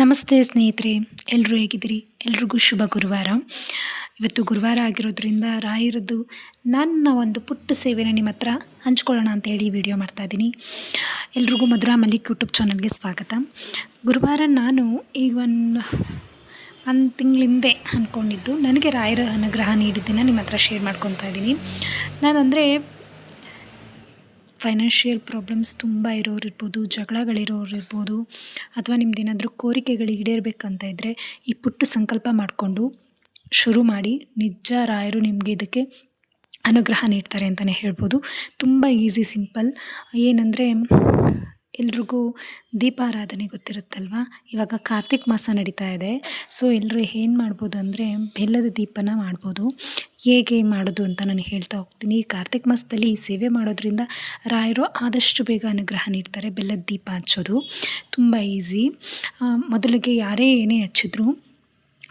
ನಮಸ್ತೆ ಸ್ನೇಹಿತರೆ ಎಲ್ಲರೂ ಹೇಗಿದ್ದೀರಿ? ಎಲ್ರಿಗೂ ಶುಭ ಗುರುವಾರ. ಇವತ್ತು ಗುರುವಾರ ಆಗಿರೋದ್ರಿಂದ ರಾಯರದ್ದು ನನ್ನ ಒಂದು ಪುಟ್ಟ ಸೇವೆನ ನಿಮ್ಮ ಹತ್ರ ಹಂಚ್ಕೊಳ್ಳೋಣ ಅಂತ ಹೇಳಿ ವಿಡಿಯೋ ಮಾಡ್ತಾಯಿದ್ದೀನಿ ಎಲ್ರಿಗೂ ಮಧುರಾ ಮಲ್ಲಿಕ್ ಯೂಟ್ಯೂಬ್ ಚಾನಲ್ಗೆ ಸ್ವಾಗತ. ಗುರುವಾರ ನಾನು ಈಗ ಒಂದು ಒಂದು ತಿಂಗಳಿಂದೆ ಅಂದ್ಕೊಂಡಿದ್ದು, ನನಗೆ ರಾಯರ ಅನುಗ್ರಹ ನೀಡಿದ್ದನ್ನು ನಿಮ್ಮ ಹತ್ರ ಶೇರ್ ಮಾಡ್ಕೊತಾ ಇದ್ದೀನಿ. ನಾನಂದರೆ ಫೈನಾನ್ಷಿಯಲ್ ಪ್ರಾಬ್ಲಮ್ಸ್ ತುಂಬ ಇರೋರು ಇರ್ಬೋದು ಜಗಳಗಳಿರೋರು ಇರ್ಬೋದು ಅಥವಾ ನಿಮ್ದೇನಾದರೂ ಕೋರಿಕೆಗಳು ಈಡೇರಬೇಕಂತ ಇದ್ದರೆ ಈ ಪುಟ್ಟ ಸಂಕಲ್ಪ ಮಾಡಿಕೊಂಡು ಶುರು ಮಾಡಿ, ನಿಜ ರಾಯರು ನಿಮಗೆ ಇದಕ್ಕೆ ಅನುಗ್ರಹ ನೀಡ್ತಾರೆ ಅಂತಲೇ ಹೇಳ್ಬೋದು. ತುಂಬ ಈಸಿ ಸಿಂಪಲ್ ಏನಂದರೆ ಎಲ್ರಿಗೂ ದೀಪಾರಾಧನೆ ಗೊತ್ತಿರುತ್ತಲ್ವ? ಇವಾಗ ಕಾರ್ತಿಕ್ ಮಾಸ ನಡೀತಾ ಇದೆ. ಸೊ ಎಲ್ಲರೂ ಏನು ಮಾಡ್ಬೋದು ಅಂದರೆ ಬೆಲ್ಲದ ದೀಪನ ಮಾಡ್ಬೋದು. ಹೇಗೆ ಮಾಡೋದು ಅಂತ ನಾನು ಹೇಳ್ತಾ ಹೋಗ್ತೀನಿ. ಈ ಕಾರ್ತಿಕ್ ಮಾಸದಲ್ಲಿ ಈ ಸೇವೆ ಮಾಡೋದ್ರಿಂದ ರಾಯರು ಆದಷ್ಟು ಬೇಗ ಅನುಗ್ರಹ ನೀಡ್ತಾರೆ. ಬೆಲ್ಲದ ದೀಪ ಹಚ್ಚೋದು ತುಂಬ ಈಸಿ ಮೊದಲಿಗೆ ಯಾರೇ ಏನೇ ಹಚ್ಚಿದ್ರು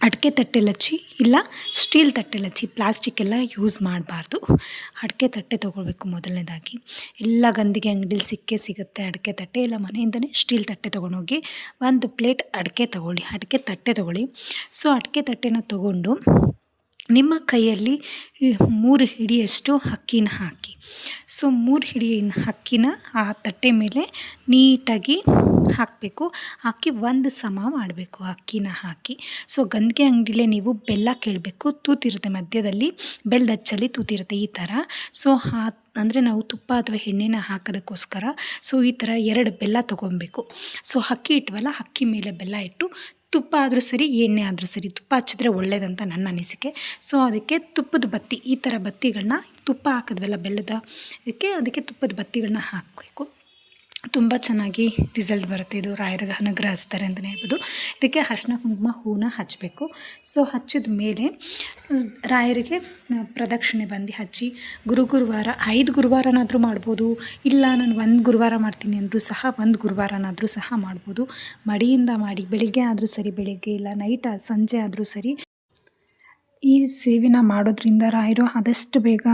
ಅಡಿಕೆ ತಟ್ಟೆ ಲಚ್ಚಿ ಇಲ್ಲ, ಸ್ಟೀಲ್ ತಟ್ಟೆ ಲಚ್ಚಿ ಪ್ಲಾಸ್ಟಿಕ್ ಎಲ್ಲ ಯೂಸ್ ಮಾಡಬಾರ್ದು. ಅಡಿಕೆ ತಟ್ಟೆ ತೊಗೊಳ್ಬೇಕು ಮೊದಲನೇದಾಗಿ. ಎಲ್ಲ ಗಂದಿಗೆ ಅಂಗಡಿಲಿ ಸಿಕ್ಕೇ ಸಿಗುತ್ತೆ ಅಡಿಕೆ ತಟ್ಟೆ. ಇಲ್ಲ, ಮನೆಯಿಂದನೇ ಸ್ಟೀಲ್ ತಟ್ಟೆ ತೊಗೊಂಡೋಗಿ ಒಂದು ಪ್ಲೇಟ್ ಅಡಿಕೆ ತೊಗೊಳ್ಳಿ. ಅಡಿಕೆ ತಟ್ಟೆ ತೊಗೊಳ್ಳಿ. ಸೊ ಅಡಿಕೆ ತಟ್ಟೆನ ತೊಗೊಂಡು ನಿಮ್ಮ ಕೈಯಲ್ಲಿ ಮೂರು ಹಿಡಿಯಷ್ಟು ಅಕ್ಕಿನ ಹಾಕಿ. ಸೊ, ಮೂರು ಹಿಡಿ ಅಕ್ಕಿನ ಆ ತಟ್ಟೆ ಮೇಲೆ ನೀಟಾಗಿ ಹಾಕಬೇಕು. ಹಾಕಿ ಒಂದು ಸಮ ಮಾಡಬೇಕು ಅಕ್ಕಿನ ಹಾಕಿ. ಸೊ, ಗಂದಿಗೆ ಅಂಗಡಿಲೇ ನೀವು ಬೆಲ್ಲ ಕೇಳಬೇಕು. ತೂತಿರುತ್ತೆ, ಮಧ್ಯದಲ್ಲಿ ಬೆಲ್ಲದ ಹಚ್ಚಲ್ಲಿ ತೂತಿರುತ್ತೆ ಈ ಥರ. ಸೊ ಹಾ ಅಂದರೆ ನಾವು ತುಪ್ಪ ಅಥವಾ ಎಣ್ಣೆನ ಹಾಕೋದಕ್ಕೋಸ್ಕರ ಸೊ, ಈ ಥರ ಎರಡು ಬೆಲ್ಲ ತೊಗೊಬೇಕು ಸೊ ಅಕ್ಕಿ ಇಟ್ವಲ್ಲ ಅಕ್ಕಿ ಮೇಲೆ ಬೆಲ್ಲ ಇಟ್ಟು ತುಪ್ಪ ಆದರೂ ಸರಿ, ಎಣ್ಣೆ ಆದರೂ ಸರಿ, ತುಪ್ಪ ಹಚ್ಚಿದ್ರೆ ಒಳ್ಳೇದಂತ ನನ್ನ ಅನಿಸಿಕೆ. ಸೊ ಅದಕ್ಕೆ ತುಪ್ಪದ ಬತ್ತಿ, ಈ ಥರ ಬತ್ತಿಗಳನ್ನ ತುಪ್ಪ ಹಾಕಿದ್ವಲ್ಲ ಬೆಲ್ಲದ ಅದಕ್ಕೆ ಅದಕ್ಕೆ ತುಪ್ಪದ ಬತ್ತಿಗಳನ್ನ ಹಾಕಬೇಕು. ತುಂಬ ಚೆನ್ನಾಗಿ ರಿಸಲ್ಟ್ ಬರುತ್ತೆ. ಇದು ರಾಯರ ಅನುಗ್ರಹ ಹಚ್ತಾರೆ ಅಂತಲೇ ಹೇಳ್ಬೋದು. ಇದಕ್ಕೆ ಅರ್ಶಿನ, ಕುಂಕುಮ ಹೂನ ಹಚ್ಚಬೇಕು ಸೊ ಹಚ್ಚಿದ ಮೇಲೆ ರಾಯರಿಗೆ ಪ್ರದಕ್ಷಿಣೆ ಬಂದು ಹಚ್ಚಿ, ಗುರು ಗುರುವಾರ, ಐದು ಗುರುವಾರನಾದರೂ ಮಾಡ್ಬೋದು. ಇಲ್ಲ, ನಾನು ಒಂದು ಗುರುವಾರ ಮಾಡ್ತೀನಿ ಅಂದರೂ ಸಹ, ಒಂದು ಗುರುವಾರನಾದರೂ ಸಹ ಮಾಡ್ಬೋದು. ಮಡಿಯಿಂದ ಮಾಡಿ, ಬೆಳಿಗ್ಗೆ ಆದರೂ ಸರಿ, ಬೆಳಿಗ್ಗೆ ಇಲ್ಲ ನೈಟ್ ಸಂಜೆ ಆದರೂ ಸರಿ ಈ ಸೇವೆನ ಮಾಡೋದ್ರಿಂದ ರಾಯರು ಆದಷ್ಟು ಬೇಗ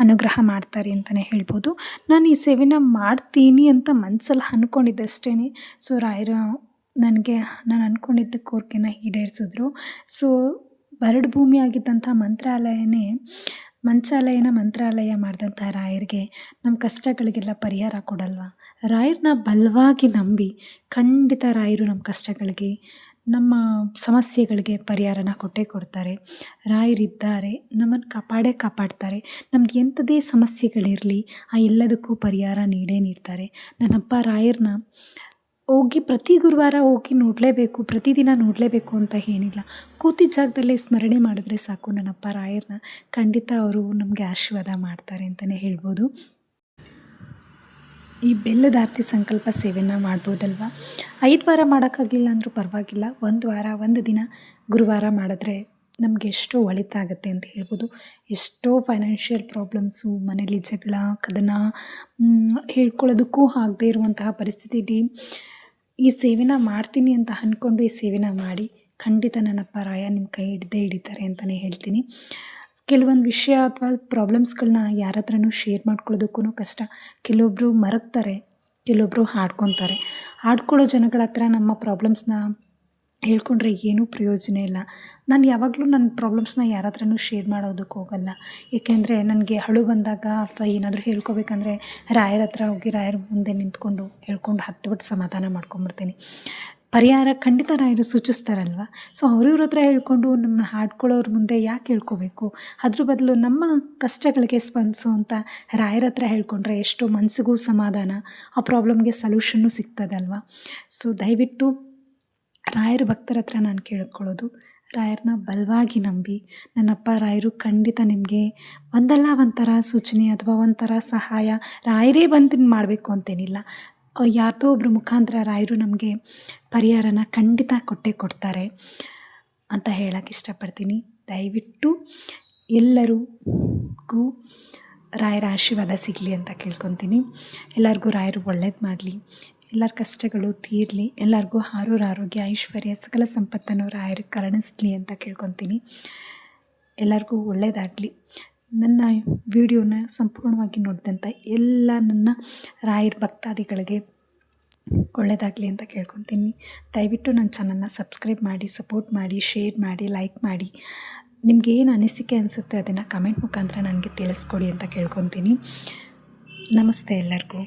ಅನುಗ್ರಹ ಮಾಡ್ತಾರೆ ಅಂತಲೇ ಹೇಳ್ಬೋದು. ನಾನು ಈ ಸೇವೆನ ಮಾಡ್ತೀನಿ ಅಂತ ಮನಸ್ಸಲ್ಲಿ ಅಂದ್ಕೊಂಡಿದ್ದಷ್ಟೇ ಸೊ ರಾಯರು ನನಗೆ, ನಾನು ಅಂದ್ಕೊಂಡಿದ್ದ ಕೋರಿಕೆನ ಈಡೇರಿಸಿದ್ರು. ಸೊ ಬರಡು ಭೂಮಿ ಆಗಿದ್ದಂಥ ಮಂತ್ರಾಲಯನೇ ಮಂಚಾಲಯನ ಮಂತ್ರಾಲಯ ಮಾಡಿದಂಥ ರಾಯರಿಗೆ ನಮ್ಮ ಕಷ್ಟಗಳಿಗೆಲ್ಲ ಪರಿಹಾರ ಕೊಡಲ್ವ? ರಾಯರನ್ನ ಬಲವಾಗಿ ನಂಬಿ ಖಂಡಿತ ರಾಯರು ನಮ್ಮ ಕಷ್ಟಗಳಿಗೆ ನಮ್ಮ ಸಮಸ್ಯೆಗಳಿಗೆ ಪರಿಹಾರನ ಕೊಟ್ಟೇ ಕೊಡ್ತಾರೆ. ರಾಯರಿದ್ದಾರೆ ನಮ್ಮನ್ನು ಕಾಪಾಡೇ ಕಾಪಾಡ್ತಾರೆ. ನಮ್ಗೆ ಎಂಥದೇ ಸಮಸ್ಯೆಗಳಿರಲಿ, ಆ ಎಲ್ಲದಕ್ಕೂ ಪರಿಹಾರ ನೀಡೇ ನೀಡ್ತಾರೆ. ನನ್ನಪ್ಪ ರಾಯರನ್ನ ಹೋಗಿ ಪ್ರತಿ ಗುರುವಾರ ಹೋಗಿ ನೋಡಲೇಬೇಕು, ಪ್ರತಿದಿನ ನೋಡಲೇಬೇಕು ಅಂತ ಏನಿಲ್ಲ. ಕೂತಿದ್ದ ಜಾಗದಲ್ಲೇ ಸ್ಮರಣೆ ಮಾಡಿದ್ರೆ ಸಾಕು ನನ್ನಪ್ಪ ರಾಯರನ್ನ ಖಂಡಿತ ಅವರು ನಮಗೆ ಆಶೀರ್ವಾದ ಮಾಡ್ತಾರೆ ಅಂತಲೇ ಹೇಳ್ಬೋದು. ಈ ಬೆಲ್ಲದ ಆರತಿ ಸಂಕಲ್ಪ ಸೇವೆನ ಮಾಡ್ಬೋದಲ್ವ? ಐದು ವಾರ ಮಾಡೋಕ್ಕಾಗಲಿಲ್ಲ ಅಂದರೂ ಪರವಾಗಿಲ್ಲ. ಒಂದು ವಾರ, ಒಂದು ದಿನ ಗುರುವಾರ ಮಾಡಿದ್ರೆ ನಮಗೆ ಎಷ್ಟೋ ಒಳಿತಾಗುತ್ತೆ ಅಂತ ಹೇಳ್ಬೋದು. ಎಷ್ಟೋ ಫೈನಾನ್ಷಿಯಲ್ ಪ್ರಾಬ್ಲಮ್ಸು ಮನೇಲಿ ಜಗಳ, ಕದನ ಹೇಳ್ಕೊಳ್ಳೋದಕ್ಕೂ ಆಗದೇ ಇರುವಂತಹ ಪರಿಸ್ಥಿತಿಲಿ ಈ ಸೇವೆನ ಮಾಡ್ತೀನಿ ಅಂತ ಅಂದ್ಕೊಂಡು ಈ ಸೇವೆನ ಮಾಡಿ ಖಂಡಿತ ನನ್ನಪ್ಪ ರಾಯ ನಿಮ್ಮ ಕೈ ಹಿಡ್ದೇ ಹಿಡಿತಾರೆ ಅಂತಲೇ ಹೇಳ್ತೀನಿ. ಕೆಲವೊಂದು ವಿಷಯ ಅಥವಾ ಪ್ರಾಬ್ಲಮ್ಸ್ಗಳನ್ನ ಯಾರ ಹತ್ರನೂ ಶೇರ್ ಮಾಡ್ಕೊಳ್ಳೋದಕ್ಕೂ ಕಷ್ಟ. ಕೆಲವೊಬ್ಬರು ಮರಗ್ತಾರೆ ಕೆಲವೊಬ್ಬರು ಹಾಡ್ಕೊತಾರೆ. ಹಾಡ್ಕೊಳ್ಳೋ ಜನಗಳ ಹತ್ರ ನಮ್ಮ ಪ್ರಾಬ್ಲಮ್ಸ್ನ ಹೇಳ್ಕೊಂಡ್ರೆ ಏನೂ ಪ್ರಯೋಜನ ಇಲ್ಲ. ನಾನು ಯಾವಾಗಲೂ ನನ್ನ ಪ್ರಾಬ್ಲಮ್ಸ್ನ ಯಾರ ಹತ್ರನೂ ಶೇರ್ ಮಾಡೋದಕ್ಕೆ ಹೋಗಲ್ಲ. ಏಕೆಂದರೆ ನನಗೆ ಅಳು ಬಂದಾಗ ಅಥವಾ ಏನಾದರೂ ಹೇಳ್ಕೊಬೇಕಂದ್ರೆ ರಾಯರ ಹತ್ರ ಹೋಗಿ ರಾಯರ ಮುಂದೆ ನಿಂತ್ಕೊಂಡು ಹೇಳ್ಕೊಂಡು ಹತ್ತು ಬಿಟ್ಟು ಸಮಾಧಾನ ಮಾಡ್ಕೊಂಬಿಡ್ತೀನಿ. ಪರಿಹಾರ ಖಂಡಿತ ರಾಯರು ಸೂಚಿಸ್ತಾರಲ್ವ? ಸೊ ಅವ್ರಿವ್ರ ಹತ್ರ ಹೇಳ್ಕೊಂಡು ನಮ್ಮ ಹಾಡ್ಕೊಳ್ಳೋರ ಮುಂದೆ ಯಾಕೆ ಹೇಳ್ಕೋಬೇಕು? ಅದ್ರ ಬದಲು ನಮ್ಮ ಕಷ್ಟಗಳಿಗೆ ಸ್ಪಂದಿಸುವಂಥ ರಾಯರ ಹತ್ರ ಹೇಳ್ಕೊಂಡ್ರೆ ಎಷ್ಟು ಮನಸ್ಸಿಗೂ ಸಮಾಧಾನ, ಆ ಪ್ರಾಬ್ಲಮ್ಗೆ ಸಲ್ಯೂಷನ್ನು ಸಿಗ್ತದಲ್ವ? ಸೊ ದಯವಿಟ್ಟು ರಾಯರ ಭಕ್ತರ ಹತ್ರ ನಾನು ಕೇಳ್ಕೊಳ್ಳೋದು. ರಾಯರನ್ನ ಬಲವಾಗಿ ನಂಬಿ, ನನ್ನಪ್ಪ ರಾಯರು ಖಂಡಿತ ನಿಮಗೆ ಒಂದಲ್ಲ ಒಂಥರ ಸೂಚನೆ ಅಥವಾ ಒಂಥರ ಸಹಾಯ ರಾಯರೇ ಬಂದು ಮಾಡಬೇಕು ಅಂತೇನಿಲ್ಲ. ಯಾರ್ದೋ ಒಬ್ಬರು ಮುಖಾಂತರ ರಾಯರು ನಮಗೆ ಪರಿಹಾರನ ಖಂಡಿತ ಕೊಟ್ಟೇ ಕೊಡ್ತಾರೆ ಅಂತ ಹೇಳಕ್ಕೆ ಇಷ್ಟಪಡ್ತೀನಿ. ದಯವಿಟ್ಟು ಎಲ್ಲರಿಗೂ ರಾಯರ ಆಶೀರ್ವಾದ ಸಿಗಲಿ ಅಂತ ಕೇಳ್ಕೊತೀನಿ. ಎಲ್ಲರಿಗೂ ರಾಯರು ಒಳ್ಳೇದು ಮಾಡಲಿ. ಎಲ್ಲರ ಕಷ್ಟಗಳು ತೀರಲಿ. ಎಲ್ಲರಿಗೂ ಆರೂರ ಆರೋಗ್ಯ, ಐಶ್ವರ್ಯ, ಸಕಲ ಸಂಪತ್ತನ್ನು ರಾಯರು ಕರುಣಿಸ್ಲಿ ಅಂತ ಕೇಳ್ಕೊತೀನಿ. ಎಲ್ಲರಿಗೂ ಒಳ್ಳೆಯದಾಗಲಿ ನನ್ನ ವಿಡಿಯೋನ ಸಂಪೂರ್ಣವಾಗಿ ನೋಡಿದಂಥ ಎಲ್ಲ ನನ್ನ ರಾಯರ ಭಕ್ತಾದಿಗಳಿಗೆ ಒಳ್ಳೆಯದಾಗಲಿ ಅಂತ ಕೇಳ್ಕೊತೀನಿ. ದಯವಿಟ್ಟು ನನ್ನ ಚಾನಲ್ನ ಸಬ್ಸ್ಕ್ರೈಬ್ ಮಾಡಿ, ಸಪೋರ್ಟ್ ಮಾಡಿ, ಶೇರ್ ಮಾಡಿ, ಲೈಕ್ ಮಾಡಿ. ನಿಮ್ಗೆ ಏನು ಅನಿಸಿಕೆ ಅನಿಸುತ್ತೆ ಅದನ್ನು ಕಮೆಂಟ್ ಮುಖಾಂತರ ನನಗೆ ತಿಳಿಸ್ಕೊಡಿ ಅಂತ ಕೇಳ್ಕೊತೀನಿ. ನಮಸ್ತೆ ಎಲ್ಲರಿಗೂ.